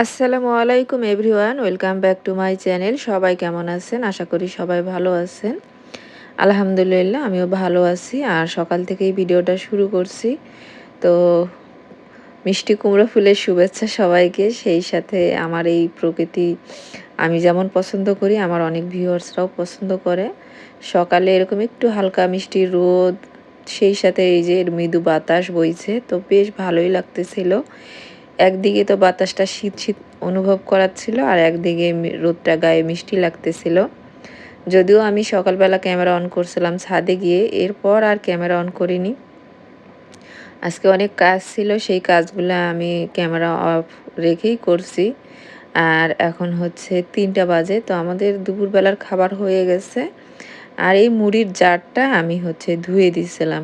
আসসালামু আলাইকুম everyone, welcome back to my channel. সবাই কেমন আছেন? আশা করি সবাই ভালো আছেন। আলহামদুলিল্লাহ, আমিও ভালো আছি। আর সকাল থেকেই ভিডিওটা শুরু করছি। তো মিষ্টি কুমড়ো ফুলের শুভেচ্ছা সবাইকে। সেই সাথে আমার এই প্রকৃতি, আমি যেমন পছন্দ করি, আমার অনেক ভিউয়ার্সরাও পছন্দ করে। সকালে এরকম একটু হালকা মিষ্টি রোদ, সেই সাথে এই যে মৃদু বাতাস বইছে, তো বেশ ভালোই লাগতেছিল। একদিকে তো বাতাসটা শীত শীত অনুভব করাচ্ছিল আর একদিকে রোদটা গায়ে মিষ্টি লাগতেছিল। যদিও আমি সকালবেলা ক্যামেরা অন করছিলাম ছাদে গিয়ে, এরপর আর ক্যামেরা অন করিনি। আজকে অনেক কাজ ছিল, সেই কাজগুলো আমি ক্যামেরা অফ রেখেই করছি। আর এখন হচ্ছে তিনটা বাজে, তো আমাদের দুপুরবেলার খাবার হয়ে গেছে। আর এই মুড়ির জারটা আমি হচ্ছে ধুয়ে দিয়েছিলাম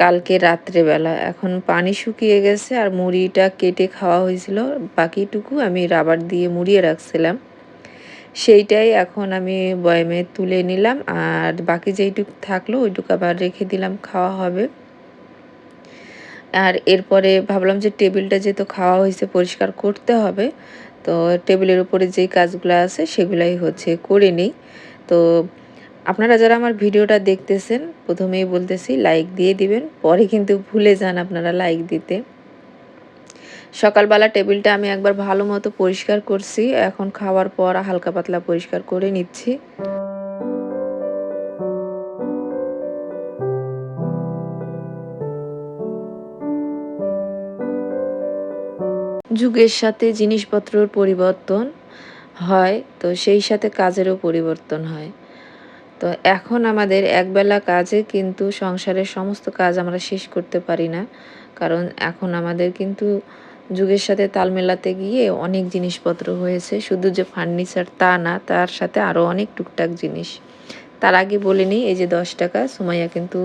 কালকে রাত্রেবেলা। এখন পানি শুকিয়ে গেছে আর মুড়িটা কেটে খাওয়া হয়েছিল। বাকিটুকু আমি রাবার দিয়ে মুড়িয়ে রাখছিলাম। সেইটাই এখন আমি বয়মে তুলে নিলাম আর বাকি যেইটুকু থাকল ওইটুকু আবার রেখে দিলাম, খাওয়া হবে। আর এরপরে ভাবলাম যে টেবিলটা যেহেতু খাওয়া হয়েছে পরিষ্কার করতে হবে, তো টেবিলের উপরে যেই কাজগুলো আছে সেগুলাই হচ্ছে করে নিই। তো আপনারা যারা আমার ভিডিওটা দেখতেছেন, প্রথমেই বলতেছি লাইক দিয়ে দিবেন, পরে কিন্তু ভুলে যান আপনারা লাইক দিতে। সকালবেলা টেবিলটা আমি একবার ভালো মতো পরিষ্কার করছি। এখন খাওয়ার পর হালকা পাতলা পরিষ্কার করে নিচ্ছি। যুগের সাথে জিনিসপত্রর পরিবর্তন হয়, তো সেই সাথে কাজেরও পরিবর্তন হয়। তো এখন আমাদের একবেলা কাজে কিন্তু সংসারের সমস্ত কাজ আমরা শেষ করতে পারি না। কারণ এখন আমাদের কিন্তু যুগের সাথে তাল মেলাতে গিয়ে অনেক জিনিসপত্র হয়েছে। শুধু যে ফার্নিচার তা না, তার সাথে আরও অনেক টুকটাক জিনিস। তার আগে বলে নিই, এই যে দশ টাকা, সুমাইয়া কিন্তু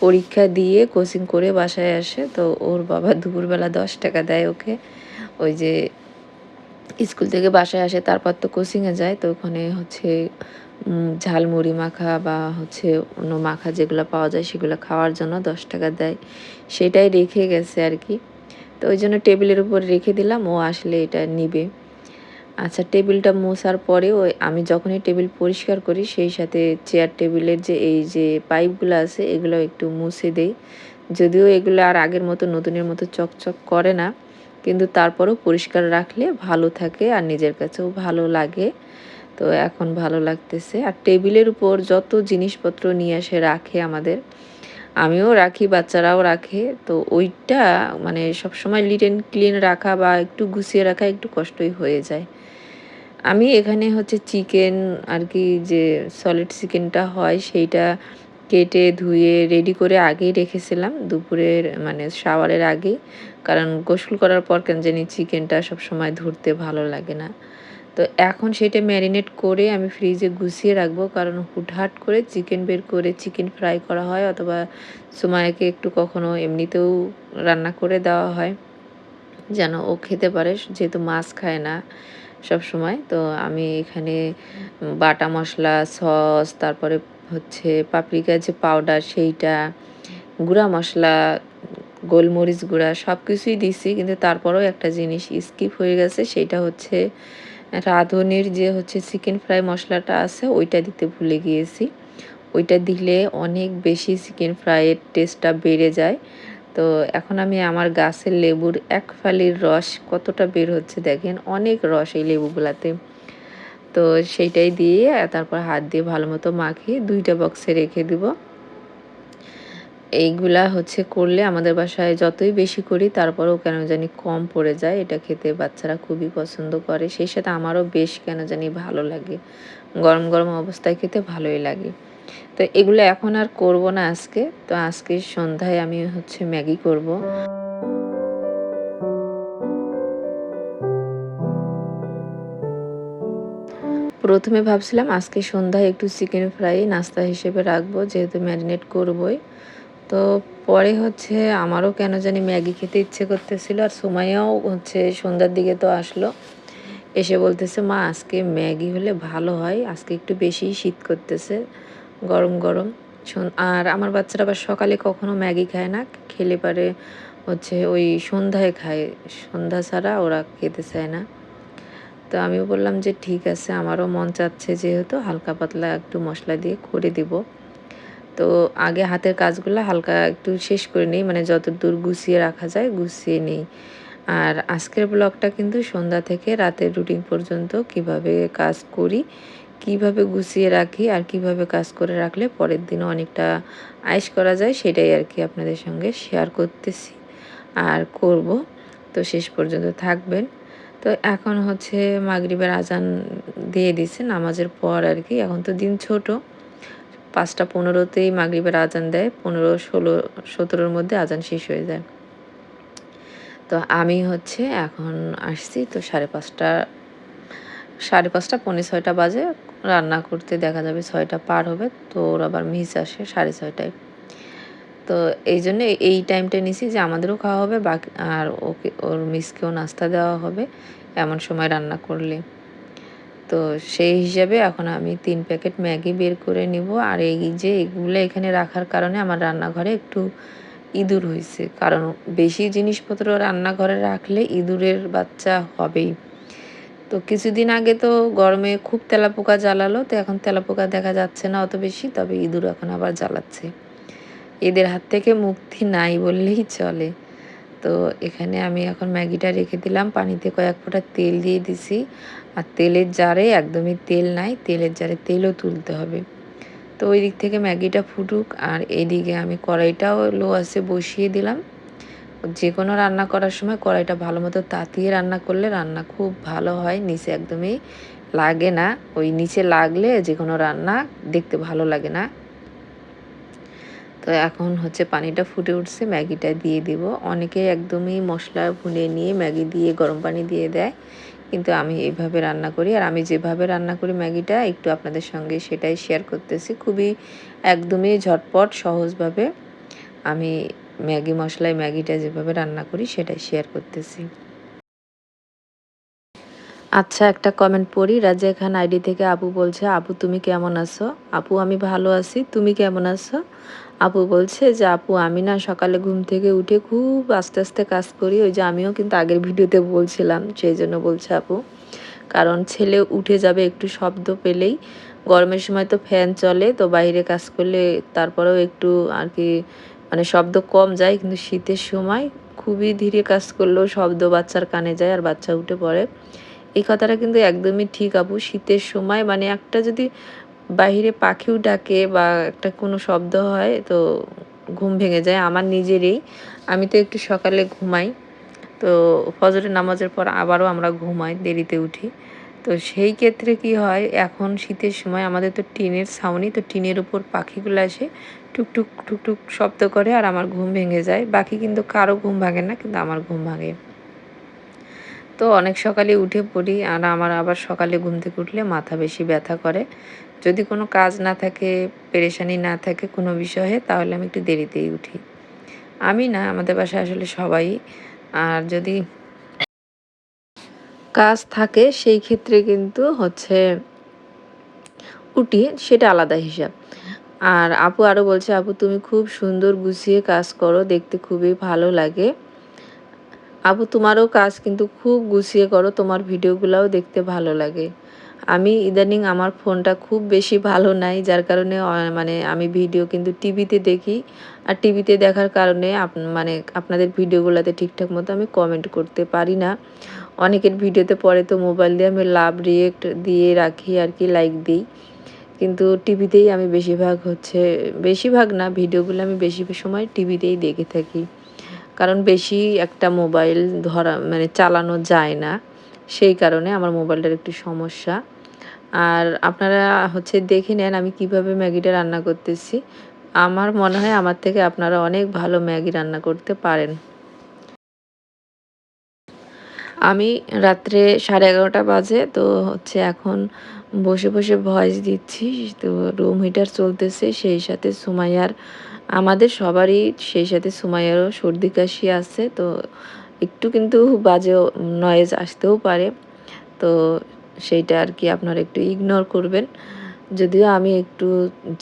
পরীক্ষা দিয়ে কোচিং করে বাসায় আসে। তো ওর বাবা দুপুরবেলা দশ টাকা দেয় ওকে। ওই যে স্কুল থেকে বাসায় আসে, তারপর তো কোচিংয়ে যায়। তো ওখানে হচ্ছে ঝালমুড়ি মাখা বা হচ্ছে অন্য মাখা যেগুলো পাওয়া যায় সেগুলো খাওয়ার জন্য দশ টাকা দেয়। সেটাই রেখে গেছে আর কি। তো ওই জন্য টেবিলের উপর রেখে দিলাম, ও আসলে এটা নিবে। আচ্ছা টেবিলটা মোছার পরে ওই আমি যখনই টেবিল পরিষ্কার করি, সেই সাথে চেয়ার টেবিলের যে এই যে পাইপগুলো আছে, এগুলো একটু মুছে দেই। যদিও এগুলো আর আগের মতো নতুনের মতো চকচক করে না, কিন্তু তারপরেও পরিষ্কার রাখলে ভালো থাকে আর নিজের কাছেও ভালো লাগে। তো এখন ভালো লাগতেছে। আর টেবিলের উপর যত জিনিসপত্র নিয়ে এসে রাখে আমাদের, আমিও রাখি, বাচ্চারাও রাখে। তো ওইটা মানে সবসময় লিট অ্যান্ড ক্লিন রাখা বা একটু গুছিয়ে রাখা একটু কষ্টই হয়ে যায়। আমি এখানে হচ্ছে চিকেন আর কি যে সলিড চিকেনটা হয় সেইটা কেটে, ধুয়ে রেডি করে আগেই রেখেছিলাম দুপুরের মানে শাওয়ারের আগেই। কারণ গোসল করার পর কেন জানি চিকেনটা সবসময় ধরতে ভালো লাগে না। তো এখন সেটা ম্যারিনেট করে আমি ফ্রিজে গুছিয়ে রাখব। কারণ হুটহাট করে চিকেন বের করে চিকেন ফ্রাই করা হয় অথবা সুমায়াকে একটু কখনো এমনিতেও রান্না করে দেওয়া হয়। যেন ও খেতে পারে, যেহেতু মাছ খায় না সব সময় তো আমি এখানে বাটা মশলা, সস, তারপরে হচ্ছে পাপরিকা যে পাউডার সেইটা, গুঁড়া মশলা, গোলমরিচ গুঁড়া সব কিছুই দিছি। কিন্তু তারপরেও একটা জিনিস স্কিপ হয়ে গেছে সেইটা হচ্ছে রাঁধুনির যে হচ্ছে চিকেন ফ্রাই মশলাটা আছে, ওইটা দিতে ভুলে গিয়েছি। ওইটা দিলে অনেক বেশি চিকেন ফ্রাইয়ের টেস্টটা বেড়ে যায়। তো এখন আমি আমার গাছের লেবুর এক ফালির রস কতটা বের হচ্ছে দেখেন, অনেক রস এই লেবুগুলাতে। তো সেইটাই দিয়ে, তারপর হাত দিয়ে ভালো মতো মাখিয়ে দুইটা বক্সে রেখে দিব। এইগুলা হচ্ছে করলে আমাদের বাসায় যতই বেশি করি, তারপরেও কেন জানি কম পড়ে যায়। এটা খেতে বাচ্চারা খুবই পছন্দ করে। সেই সাথে আমারও বেশ কেন জানি ভালো লাগে। গরম গরম অবস্থায় খেতে ভালোই লাগে। তো এগুলো এখন আর করব না আজকে। তো আজকে সন্ধ্যায় আমি হচ্ছে ম্যাগি করব। প্রথমে ভাবছিলাম আজকে সন্ধ্যায় একটু চিকেন ফ্রাই নাস্তা হিসেবে রাখব, যেহেতু ম্যারিনেট করবই। তো পরে হচ্ছে আমারও কেন জানি ম্যাগি খেতে ইচ্ছে করতেছিল আর সময়ও হচ্ছে সন্ধ্যার দিকে তো আসলো। এসে বলতেছে, মা, আজকে ম্যাগি হলে ভালো হয়, আজকে একটু বেশি শীত করতেছে, গরম গরম। আর আমার বাচ্চারা আবার সকালে কখনো ম্যাগি খায় না, খেলে পারে হচ্ছে ওই সন্ধ্যায় খায়, সন্ধ্যা ছাড়া ওরা খেতে চায় না। তো আমিও বললাম যে, ঠিক আছে, আমারও মন চাচ্ছে যেহেতু হালকা পাতলা একটু মশলা দিয়ে করে দিব। তো আগে হাতের কাজগুলো হালকা একটু শেষ করে নিই মানে যত দূর গুছিয়ে রাখা যায় গুছিয়ে নিই। আর আজকের ব্লগটা কিন্তু সন্ধ্যা থেকে রাতের রুটিন পর্যন্ত কীভাবে কাজ করি, কীভাবে গুছিয়ে রাখি আর কীভাবে কাজ করে রাখলে পরের দিনও অনেকটা আয়েস করা যায় সেটাই আর কি আপনাদের সঙ্গে শেয়ার করতেছি আর করব। তো শেষ পর্যন্ত থাকবেন। তো এখন হচ্ছে মাগরিবের আজান দিয়ে দিছে নামাজের পর আর কি, এখন তো দিন ছোট। পাঁচটা পনেরোতেই মাগরিবের আজান দেয়, পনেরো, ষোলো, সতেরোর মধ্যে আজান শেষ হয়ে যায়। তো আমি হচ্ছে এখন আসছি, তো সাড়ে পাঁচটা সাড়ে পাঁচটা, পৌনে ছয়টা বাজে, রান্না করতে দেখা যাবে ছয়টা পার হবে, তো ওর আবার মিস আসে সাড়ে ছয়টায়। তো এই জন্য এই টাইমটা নিছি যে আমাদেরও খাওয়া হবে, বাকি, আর ওকে, ওর মিসকেও নাস্তা দেওয়া হবে, এমন সময় রান্না করলে। তো সেই হিসাবে এখন আমি তিন প্যাকেট ম্যাগি বের করে নিব। আর এই যে এগুলো এখানে রাখার কারণে আমার রান্নাঘরে একটু ইঁদুর হয়েছে কারণ বেশি জিনিসপত্র রান্নাঘরে রাখলে ইঁদুরের বাচ্চা হবেই। তো কিছুদিন আগে তো গরমে খুব তেলাপোকা জ্বালালো, তো এখন তেলাপোকা দেখা যাচ্ছে না অত বেশি, তবে ইঁদুর এখন আবার জ্বালাচ্ছে। এদের হাত থেকে মুক্তি নাই বললেই চলে। তো এখানে আমি এখন ম্যাগিটা রেখে দিলাম। পানিতে কয়েক ফোঁটা তেল দিয়ে দিছি। আর তেলের জারে একদমই তেল নাই, তেলের জারে তেলও তুলতে হবে। তো ওই দিক থেকে ম্যাগিটা ফুটুক। আর এইদিকে আমি কড়াইটাও লো আছে বসিয়ে দিলাম। যে কোনো রান্না করার সময় কড়াইটা ভালো মতো তাতিয়ে রান্না করলে রান্না খুব ভালো হয়। নিচে একদমই লাগে না। ওই নিচে লাগলে যে কোনো রান্না দেখতে ভালো লাগে না। তো এখন হচ্ছে পানিটা ফুটে উঠছে, ম্যাগিটা দিয়ে দিব। অনেকে একদমই মশলা ভুনে নিয়ে ম্যাগি দিয়ে, গরম পানি দিয়ে দেয়। কিন্তু আমি এইভাবে রান্না করি। আর আমি যেভাবে রান্না করি ম্যাগিটা, একটু আপনাদের সঙ্গে সেটাই শেয়ার করতেছি। খুবই একদমই ঝটপট, সহজভাবে আমি ম্যাগি মশলায় ম্যাগিটা যেভাবে রান্না করি, সেটাই শেয়ার করতেছি। আচ্ছা একটা কমেন্ট পড়ি। রাজা খান আইডি থেকে আপু বলছে আপু তুমি কেমন আছো? আপু, আমি ভালো আছি। তুমি কেমন আছো? আপু বলছে যে, আপু, আমি না সকালে ঘুম থেকে উঠে খুব আস্তে আস্তে কাজ করি। ওই যে আমিও কিন্তু আগের ভিডিওতে বলছিলাম, সেই জন্য বলছে আপু। কারণ ছেলে উঠে যাবে একটু শব্দ পেলেই। গরমের সময় তো ফ্যান চলে, তো বাইরে কাজ করলে তারপরেও একটু আর কি মানে শব্দ কম যায়। কিন্তু শীতের সময় খুবই ধীরে কাজ করলেও শব্দ বাচ্চার কানে যায় আর বাচ্চা উঠে পড়ে। এই কথাটা কিন্তু একদমই ঠিক আপু। শীতের সময় মানে একটা যদি বাহিরে পাখিও ডাকে বা একটা কোনো শব্দ হয়, তো ঘুম ভেঙে যায় আমার নিজেরই। আমি তো একটু সকালে ঘুমাই, তো ফজরের নামাজের পর আবারও আমরা ঘুমাই, দেরিতে উঠি। তো সেই ক্ষেত্রে কি হয়, এখন শীতের সময় আমাদের তো টিনের ছাউনি, তো টিনের উপর পাখিগুলো আসে টুকটুক টুকটুক শব্দ করে আর আমার ঘুম ভেঙে যায়। বাকি কিন্তু কারও ঘুম ভাঙে না, কিন্তু আমার ঘুম ভাঙে। তো অনেক সকালে উঠে পড়ি আর আমার আবার সকালে ঘুম থেকে উঠলে মাথা বেশি ব্যথা করে। যদি কোনো কাজ না থাকে, পেরেশানি না থাকে কোনো বিষয়ে, তাহলে আমি একটু দেরিতেই উঠি। আমি না, আমাদের বাসায় আসলে সবাই। আর যদি কাজ থাকে, সেই ক্ষেত্রে কিন্তু হচ্ছে উঠি, সেটা আলাদা হিসাব। আর আপু আরও বলছে, আপু, তুমি খুব সুন্দর গুছিয়ে কাজ করো, দেখতে খুবই ভালো লাগে। আপু তোমারও কাজ কিন্তু খুব গুছিয়ে করো, তোমার ভিডিওগুলোও দেখতে ভালো লাগে। আমি ইদানিং আমার ফোনটা খুব বেশি ভালো নাই, যার কারণে মানে আমি ভিডিও কিন্তু টিভিতে দেখি। আর টিভিতে দেখার কারণে মানে আপনাদের ভিডিওগুলোতে ঠিকঠাক মতো আমি কমেন্ট করতে পারি না। অনেকের ভিডিওতে পরে তো মোবাইল দিয়ে আমি লাভ রিয়েক্ট দিয়ে রাখি আর কি লাইক দিই। কিন্তু টিভিতেই আমি বেশিরভাগ হচ্ছে, বেশিরভাগ না, ভিডিওগুলো আমি বেশি সময় টিভিতেই দেখে থাকি। কারণ বেশি একটা মোবাইল ধরা মানে চালানো যায় না। সেই কারণে আমার মোবাইলটার একটু সমস্যা। আর আপনারা হচ্ছে দেখে নেন আমি কীভাবে ম্যাগিটা রান্না করতেছি। আমার মনে হয় আমার থেকে আপনারা অনেক ভালো ম্যাগি রান্না করতে পারেন। আমি রাত্রে সাড়ে এগারোটা বাজে, তো হচ্ছে এখন বসে বসে ভয়েস দিচ্ছি, তো রুম হিটার চলতেছে, সেই সাথে সুমাইয়ার আমাদের সবারই সেই সাথে সুমাইয়ারও সর্দি কাশি আছে, তো একটু কিন্তু বাজে নয়েজ আসতেও পারে। তো সেইটা আর কি আপনারা একটু ইগনোর করবেন। যদিও আমি একটু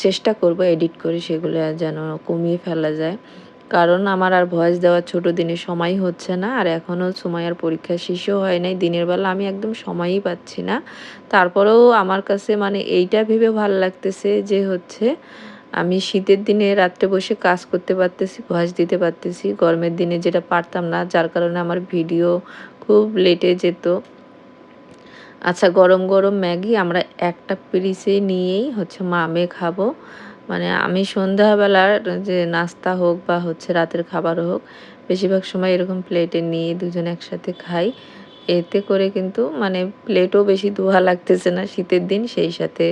চেষ্টা করব এডিট করে সেগুলো যেন কমিয়ে ফেলা যায়। কারণ আমার আর ভয়েস দেওয়ার ছোট দিনে সময় হচ্ছে না, আর এখনও সময় আর পরীক্ষা শেষও হয় নাই। দিনের বেলা আমি একদম সময়ই পাচ্ছি না। তারপরেও আমার কাছে মানে এইটা ভেবে ভালো লাগতেছে যে হচ্ছে আমি শীতের দিনে রাত্রে বসে কাজ করতে পারতেছি, ভয়েস দিতে পারতেছি, গরমের দিনে যেটা পারতাম না, যার কারণে আমার ভিডিও খুব লেটে যেত। আচ্ছা গরম গরম ম্যাগি আমরা একটা পিরিসে নিয়েই হচ্ছে মামে খাব। মানে আমি সন্ধ্যাবেলার যে নাস্তা হোক বা হচ্ছে রাতের খাবার হোক, বেশিরভাগ সময় এরকম প্লেটে নিয়ে দুজন একসাথে খাই। এতে করে কিন্তু মানে প্লেটও বেশি ধোয়া লাগতেছে না শীতের দিন, সেই সাথে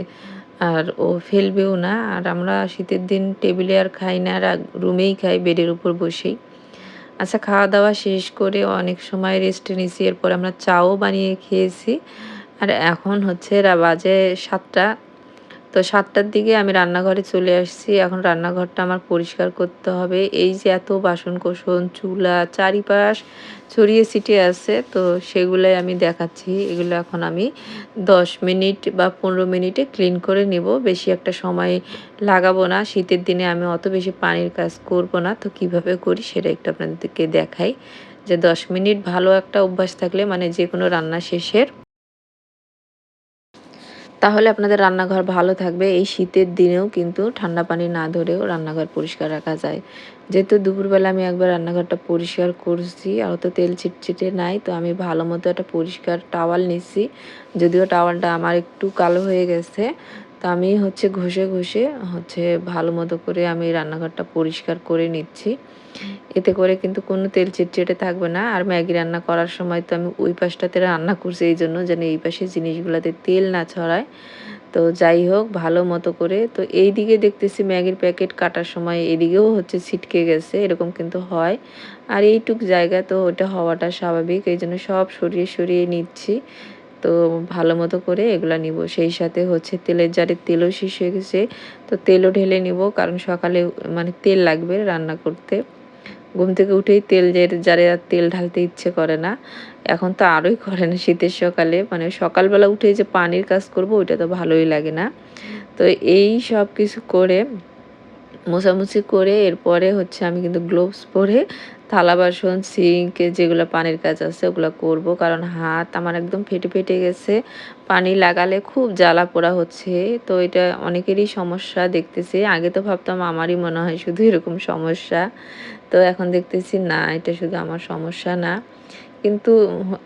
আর ও ফেলবেও না। আর আমরা শীতের দিন টেবিলে আর খাই না, আর রুমেই খাই, বেডের উপর বসেই। আচ্ছা খাওয়া দাওয়া শেষ করে অনেক সময় রেস্টে নিয়েছি এরপর আমরা চাও বানিয়ে খেয়েছি। আর এখন হচ্ছে বাজে সাতটা। তো সাতটার দিকে আমি রান্নাঘরে চলে আসছি। এখন রান্নাঘরটা আমার পরিষ্কার করতে হবে। এই যে এত বাসন কোসন চুলা, চারিপাশ ছড়িয়ে ছিটিয়ে আছে, তো সেগুলোই আমি দেখাচ্ছি। এগুলো এখন আমি দশ মিনিট বা পনেরো মিনিটে ক্লিন করে নিব। বেশি একটা সময় লাগাবো না। শীতের দিনে আমি অত বেশি পানির কাজ করব না। তো কীভাবে করি সেটা একটু আপনাদেরকে দেখাই। যে দশ মিনিট ভালো একটা অভ্যাস থাকলে মানে যে কোনো রান্না শেষের তাহলে আপনাদের রান্নাঘর ভালো থাকবে। এই শীতের দিনেও কিন্তু ঠান্ডা পানি না ধরেও রান্নাঘর পরিষ্কার রাখা যায়। যেহেতু দুপুরবেলা আমি একবার রান্নাঘরটা পরিষ্কার করছি, আর তো তেল ছিটছিটে নাই, তো আমি ভালো মতো একটা পরিষ্কার টাওয়াল নিচ্ছি। যদিও টাওয়ালটা আমার একটু কালো হয়ে গেছে তো আমি হচ্ছে ঘষে ঘষে হচ্ছে ভালো মতো করে আমি রান্নাঘরটা পরিষ্কার করে নিচ্ছি। এতে করে কিন্তু কোনো তেল চিটচিটে থাকবে না। আর ম্যাগি রান্না করার সময় তো আমি ওই পাশটাতে রান্না করছি এই জন্য যেন এই পাশে জিনিসগুলোতে তেল না ছড়ায়। তো যাই হোক, ভালো মতো করে তো এই দিকে দেখতেছি ম্যাগির প্যাকেট কাটার সময় এদিকেও হচ্ছে ছিটকে গেছে, এরকম কিন্তু হয়। আর এইটুক জায়গা তো ওটা হওয়াটা স্বাভাবিক, এই জন্য সব সরিয়ে সরিয়ে নিচ্ছি। তো ভালো মতো করে এগুলা নিব। সেই সাথে হচ্ছে তেলের জারে তেলও শেষ হয়ে গেছে। তো তেলও ঢেলে নিব, কারণ সকালে মানে তেল লাগবে রান্না করতে। ঘুম থেকে উঠেই তেল জারে আর তেল ঢালতে ইচ্ছে করে না। এখন তো আরোই করে না শীতের সকালে। মানে সকালবেলা উঠে যে পানির কাজ করব, ওইটা তো ভালোই লাগে না। তো এই সব কিছু করে, মোছামুছি করে, এরপরে হচ্ছে আমি কিন্তু গ্লোভস পরে থালা বাসন সিঙ্ক যেগুলো পানির কাজ আছে ওগুলো করব। কারণ হাত আমার একদম ফেটে ফেটে গেছে। পানি লাগালে খুব জ্বালা পোড়া হচ্ছে। তো এটা অনেকেরই সমস্যা দেখতেছি। আগে তো ভাবতাম আমারই মনে হয় শুধু এরকম সমস্যা। তো এখন দেখতেছি না, এটা শুধু আমার সমস্যা না। কিন্তু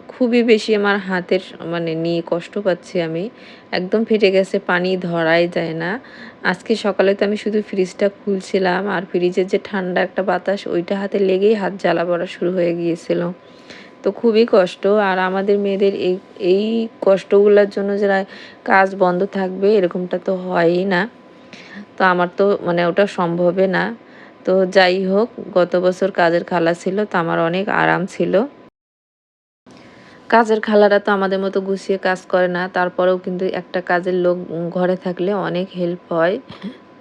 খুবই বেশি আমার হাতের মানে নিয়ে কষ্ট পাচ্ছি আমি। একদম ফেটে গেছে, পানি ধরাই যায় না। আজকে সকালে তো আমি শুধু ফ্রিজটা খুলছিলাম আর ফ্রিজের যে ঠান্ডা একটা বাতাস, ওইটা হাতে লেগেই হাত জ্বালা পড়া শুরু হয়ে গিয়েছিল। তো খুবই কষ্ট। আর আমাদের মেয়েদের এই এই কষ্টগুলোর জন্য যারা কাজ বন্ধ থাকবে, এরকমটা তো হয়ই না। তো আমার তো মানে ওটা সম্ভবে না। তো যাই হোক, গত বছর কাজের খালা ছিল, তো আমার অনেক আরাম ছিল। কাজের খালারা তো আমাদের মতো গুছিয়ে কাজ করে না, তারপরেও কিন্তু একটা কাজের লোক ঘরে থাকলে অনেক হেল্প হয়।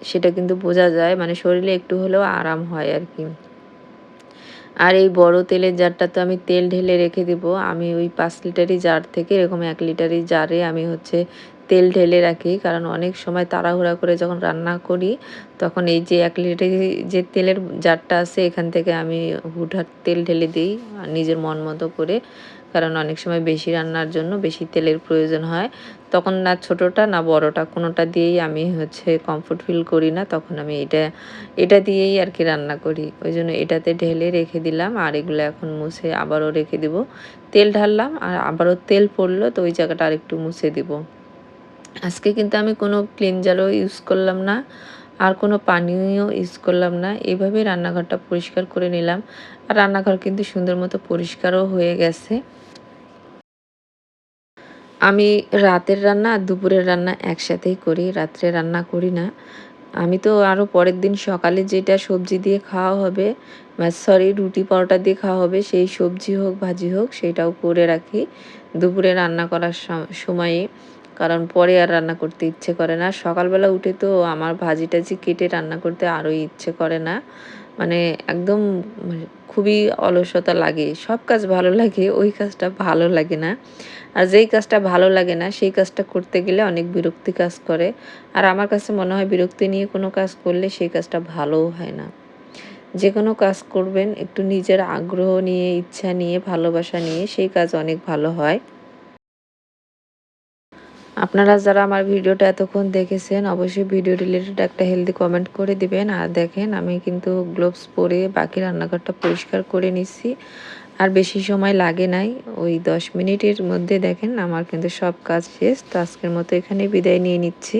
সেটা কিন্তু বোঝা যায় মানে শরীরে একটু হলেও আরাম হয় আর কি। আর এই বড় তেলের জারটা তো আমি তেল ঢেলে রেখে দিব। আমি ওই পাঁচ লিটারই জার থেকে এরকম এক লিটারই জারে আমি হচ্ছে তেল ঢেলে রাখি। কারণ অনেক সময় তাড়াহুড়া করে যখন রান্না করি, তখন এই যে এক লিটার যে তেলের জারটা আছে, এখান থেকে আমি হুটহাট তেল ঢেলে দিই, নিজের মন মতো করে। কারণ অনেক সময় বেশি রান্নার জন্য বেশি তেলের প্রয়োজন হয়। তখন না ছোটোটা, না বড়টা, কোনোটা দিয়েই আমি হচ্ছে কমফোর্ট ফিল করি না। তখন আমি এটা এটা দিয়েই আর কি রান্না করি। ওই জন্য এটাতে ঢেলে রেখে দিলাম আর এগুলো এখন মুছে আবারও রেখে দিব। তেল ঢাললাম আর আবারও তেল পড়ল তো ওই জায়গাটা আর একটু মুছে দিব। আজকে কিন্তু আমি কোনো ক্লিনজারও ইউজ করলাম না। আর কোনো পানিও ইউজ করলাম না। এইভাবেই রান্নাঘরটা পরিষ্কার করে নিলাম। আর রান্নাঘর কিন্তু সুন্দর মতো পরিষ্কারও হয়ে গেছে। আমি রাতের রান্না আর দুপুরের রান্না একসাথেই করি, রাত্রে রান্না করি না। আমি তো আরও পরের দিন সকালে যেটা সবজি দিয়ে খাওয়া হবে সরি রুটি পরোটা দিয়ে খাওয়া হবে, সেই সবজি হোক, ভাজি হোক, সেটাও করে রাখি। দুপুরে রান্না করার সময়ে কারণ পরে আর রান্না করতে ইচ্ছে করে না। সকালবেলা উঠে তো আমার ভাজি টাজি কেটে রান্না করতে আরও ইচ্ছে করে না। মানে একদম মানে খুবই অলসতা লাগে। সব কাজ ভালো লাগে, ওই কাজটা ভালো লাগে না। আর যেই কাজটা ভালো লাগে না, সেই কাজটা করতে গেলে অনেক বিরক্তি কাজ করে। আর আমার কাছে মনে হয় বিরক্তি নিয়ে কোনো কাজ করলে সেই কাজটা ভালোও হয় না। যে কোনো কাজ করবেন, একটু নিজের আগ্রহ নিয়ে, ইচ্ছা নিয়ে, ভালোবাসা নিয়ে, সেই কাজ অনেক ভালো হয়। আপনারা যারা আমার ভিডিওটা এতক্ষণ দেখেছেন, অবশ্যই ভিডিও রিলেটেড একটা হেলদি কমেন্ট করে দিবেন। আর দেখেন, আমি কিন্তু গ্লোভস পরে বাকি রান্নাঘরটা পরিষ্কার করে নিচ্ছি। আর বেশি সময় লাগে নাই, ওই দশ মিনিটের মধ্যে দেখেন, আমার কিন্তু সব কাজ শেষ। তো আজকের মতো এখানে বিদায় নিয়ে নিচ্ছি।